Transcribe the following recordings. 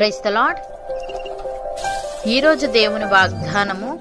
Price the lord ఈరోజు దేవుని వాగ్దానము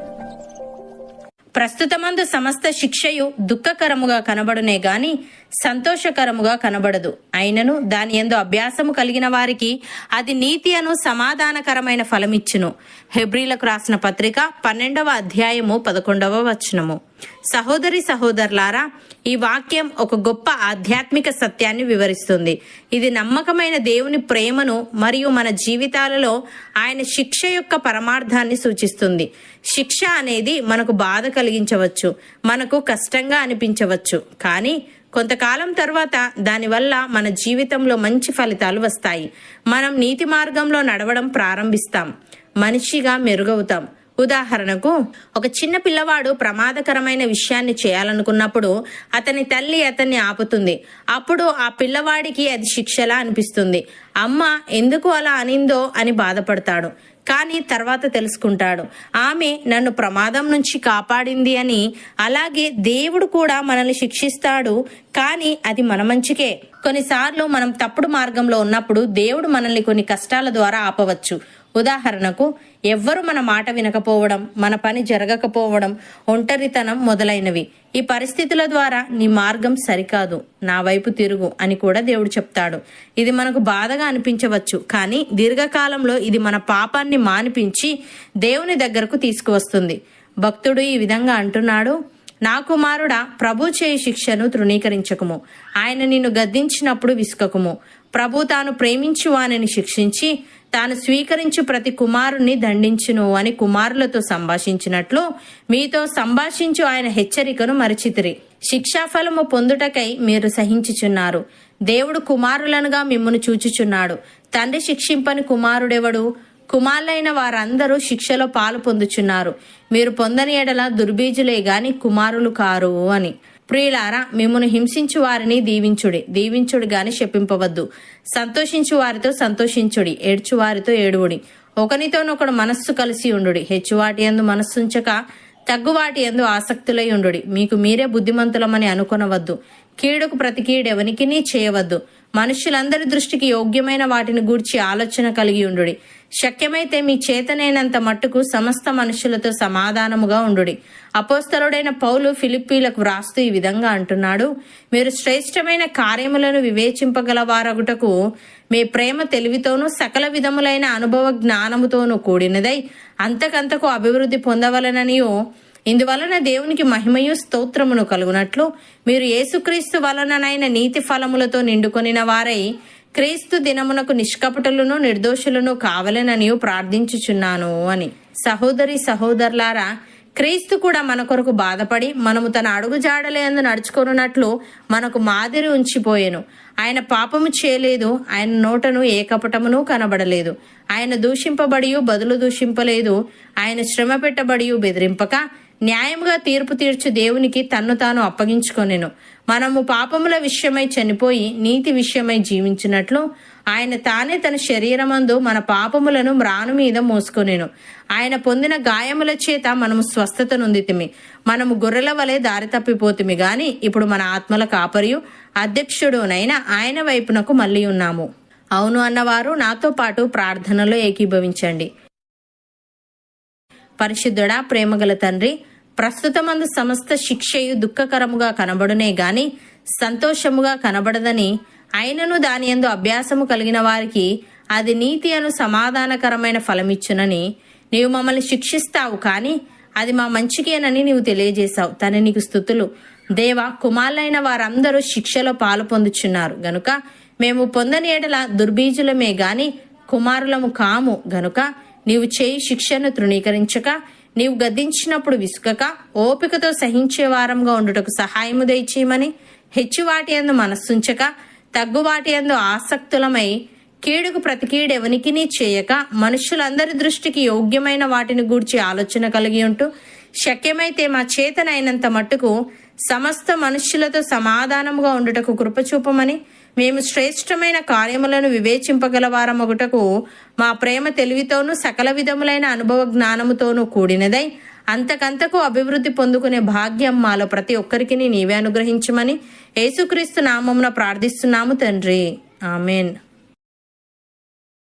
ప్రస్తుతమందు సమస్త శిక్షయు దుఃఖకరముగా కనబడునే గాని సంతోషకరముగా కనబడదు. అయినను దాని ఎందు అభ్యాసము కలిగిన వారికి అది నీతి అను సమాధానకరమైన ఫలమిచ్చును. హెబ్రిలకు రాసిన పత్రిక పన్నెండవ అధ్యాయము పదకొండవ వచనము. సహోదరి సహోదరులారా ఈ వాక్యం ఒక గొప్ప ఆధ్యాత్మిక సత్యాన్ని వివరిస్తుంది. ఇది నమ్మకమైన దేవుని ప్రేమను మరియు మన జీవితాలలో ఆయన శిక్ష యొక్క పరమార్థాన్ని సూచిస్తుంది. శిక్ష అనేది మనకు బాధ కలిగించవచ్చు మనకు కష్టంగా అనిపించవచ్చు. కానీ కొంతకాలం తర్వాత దానివల్ల మన జీవితంలో మంచి ఫలితాలు వస్తాయి. మనం నీతి మార్గంలో నడవడం ప్రారంభిస్తాం. మనిషిగా మెరుగవుతాం. ఉదాహరణకు ఒక చిన్న పిల్లవాడు ప్రమాదకరమైన విషయాన్ని చేయాలనుకున్నప్పుడు అతని తల్లి అతన్ని ఆపుతుంది. అప్పుడు ఆ పిల్లవాడికి అది శిక్షలా అనిపిస్తుంది. అమ్మ ఎందుకు అలా అనిందో అని బాధపడతాడు. కానీ తర్వాత తెలుసుకుంటాడు. ఆమె నన్ను ప్రమాదం నుంచి కాపాడింది అని. అలాగే దేవుడు కూడా మనల్ని శిక్షిస్తాడు. కానీ అది మన మంచికే. కొన్నిసార్లు మనం తప్పుడు మార్గంలో ఉన్నప్పుడు దేవుడు మనల్ని కొన్ని కష్టాల ద్వారా ఆపవచ్చు. ఉదాహరణకు ఎవ్వరు మన మాట వినకపోవడం మన పని జరగకపోవడం ఒంటరితనం మొదలైనవి. ఈ పరిస్థితుల ద్వారా నీ మార్గం సరికాదు నా వైపు తిరుగు అని కూడా దేవుడు చెప్తాడు. ఇది మనకు బాధగా అనిపించవచ్చు కానీ దీర్ఘకాలంలో ఇది మన పాపాన్ని మానిపించి దేవుని దగ్గరకు తీసుకువస్తుంది. భక్తుడు ఈ విధంగా అంటున్నాడు నా కుమారుడా ప్రభు చేయి శిక్షను తృణీకరించకము. ఆయన నిన్ను గద్దించినప్పుడు విసుకకుము. ప్రభు తాను ప్రేమించువానని శిక్షించి తాను స్వీకరించు ప్రతి కుమారుణ్ణి దండించును అని కుమారులతో సంభాషించినట్లు మీతో సంభాషించు ఆయన హెచ్చరికను మరచితిరి. శిక్షాఫలము పొందుటకై మీరు సహించుచున్నారు. దేవుడు కుమారులనుగా మిమ్మను చూచుచున్నాడు. తండ్రి శిక్షింపని కుమారుడెవడు? కుమారులైన వారందరూ శిక్షలో పాలు పొందుచున్నారు. మీరు పొందని ఎడల దుర్బీజులే గాని కుమారులు కారు అని. ప్రియులారా మిమ్మను హింసించు వారిని దీవించుడి. దీవించుడి గాని శపింపవద్దు. సంతోషించు వారితో సంతోషించుడి. ఏడ్చు వారితో ఏడువుడి. ఒకనితోనొకడు మనస్సు కలిసి ఉండుడి. హెచ్చువాటి ఎందు మనస్సుంచక తగ్గువాటి ఎందు ఆసక్తులై ఉండుడి. మీకు మీరే బుద్ధిమంతులమని అనుకొనవద్దు. కీడుకు ప్రతి కీడెవనికి చేయవద్దు. మనుష్యులందరి దృష్టికి యోగ్యమైన వాటిని గూర్చి ఆలోచన కలిగి ఉండుడి. శక్యమైతే మీ చేతనైనంత మట్టుకు సమస్త మనుషులతో సమాధానముగా ఉండుడి. అపోస్తలుడైన పౌలు ఫిలిప్పీలకు వ్రాస్తూ ఈ విధంగా అంటున్నాడు మీరు శ్రేష్టమైన కార్యములను వివేచింపగలవారగుటకు మీ ప్రేమ తెలివితోనూ సకల విధములైన అనుభవ జ్ఞానముతోనూ కూడినదై అంతకంతకు అభివృద్ధి పొందవలననియో ఇందువలన దేవునికి మహిమయు స్తోత్రమును కలుగునట్లు మీరు యేసుక్రీస్తు వలననైన నీతి ఫలములతో నిండుకొనిన వారై క్రీస్తు దినమునకు నిష్కపటులను నిర్దోషులను కావలెనని ప్రార్థించుచున్నాను అని. సహోదరి సహోదరులారా క్రీస్తు కూడా మన కొరకు బాధపడి మనము తన అడుగు జాడలేందు నడుచుకున్నట్లు మనకు మాదిరి ఉంచిపోయెను. ఆయన పాపము చేయలేదు ఆయన నోటను ఏ కపటమును కనబడలేదు. ఆయన దూషింపబడి బదులు దూషింపలేదు. ఆయన శ్రమ పెట్టబడి బెదిరింపక న్యాయముగా తీర్పు తీర్చు దేవునికి తన్ను తాను అప్పగించుకొనెను. మనము పాపముల విషయమై చనిపోయి నీతి విషయమై జీవించినట్లు ఆయన తానే తన శరీరమందు మన పాపములను మ్రాను మీద మోసుకొనేను. ఆయన పొందిన గాయముల చేత మనము స్వస్థత నొందితిమి. మనము గొర్రెల వలె దారి తప్పిపోతిమి గాని ఇప్పుడు మన ఆత్మల కాపరియు అధ్యక్షుడునైన ఆయన వైపునకు మళ్ళీ ఉన్నాము. అవును అన్నవారు నాతో పాటు ప్రార్థనలో ఏకీభవించండి. పరిశుద్ధుడా ప్రేమగల తండ్రి ప్రస్తుతమందు సమస్త శిక్షయు దుఃఖకరముగా కనబడునే గాని సంతోషముగా కనబడదని అయినను దాని యందు అభ్యాసము కలిగిన వారికి అది నీతి అను సమాధానకరమైన ఫలమిచ్చునని నీవు మమ్మల్ని శిక్షిస్తావు కానీ అది మా మంచికేనని నీవు తెలియజేశావు. తన నీకు స్థుతులు. దేవ కుమారులైన వారందరూ శిక్షలో పాలు పొందుచున్నారు. గనుక మేము పొందని ఏడల దుర్బీజులమే గాని కుమారులము కాము. గనుక నీవు చేయి శిక్షను తృణీకరించక నీవు గద్దించినప్పుడు విసుకక ఓపికతో సహించే వారంగా ఉండుటకు సహాయము దయచేయమని హెచ్చువాటి అందు మనస్సుంచక తగ్గువాటి అందు ఆసక్తులమై కీడుకు ప్రతి కీడెవనికి చేయక మనుషులందరి దృష్టికి యోగ్యమైన వాటిని గూర్చి ఆలోచన కలిగి ఉంటూ శక్యమైతే మా చేతనైనంత మట్టుకు సమస్త మనుష్యులతో సమాధానముగా ఉండుటకు కృపచూపమని మేము శ్రేష్టమైన కార్యములను వివేచింపగలవారమగుటకు మా ప్రేమ తెలివితోనూ సకల విధములైన అనుభవ జ్ఞానముతోనూ కూడినదై అంతకంతకు అభివృద్ధి పొందుకునే భాగ్యం మాలో ప్రతి ఒక్కరికి నీవే అనుగ్రహించమని యేసుక్రీస్తు నామమున ప్రార్థిస్తున్నాము తండ్రి. ఆమెన్.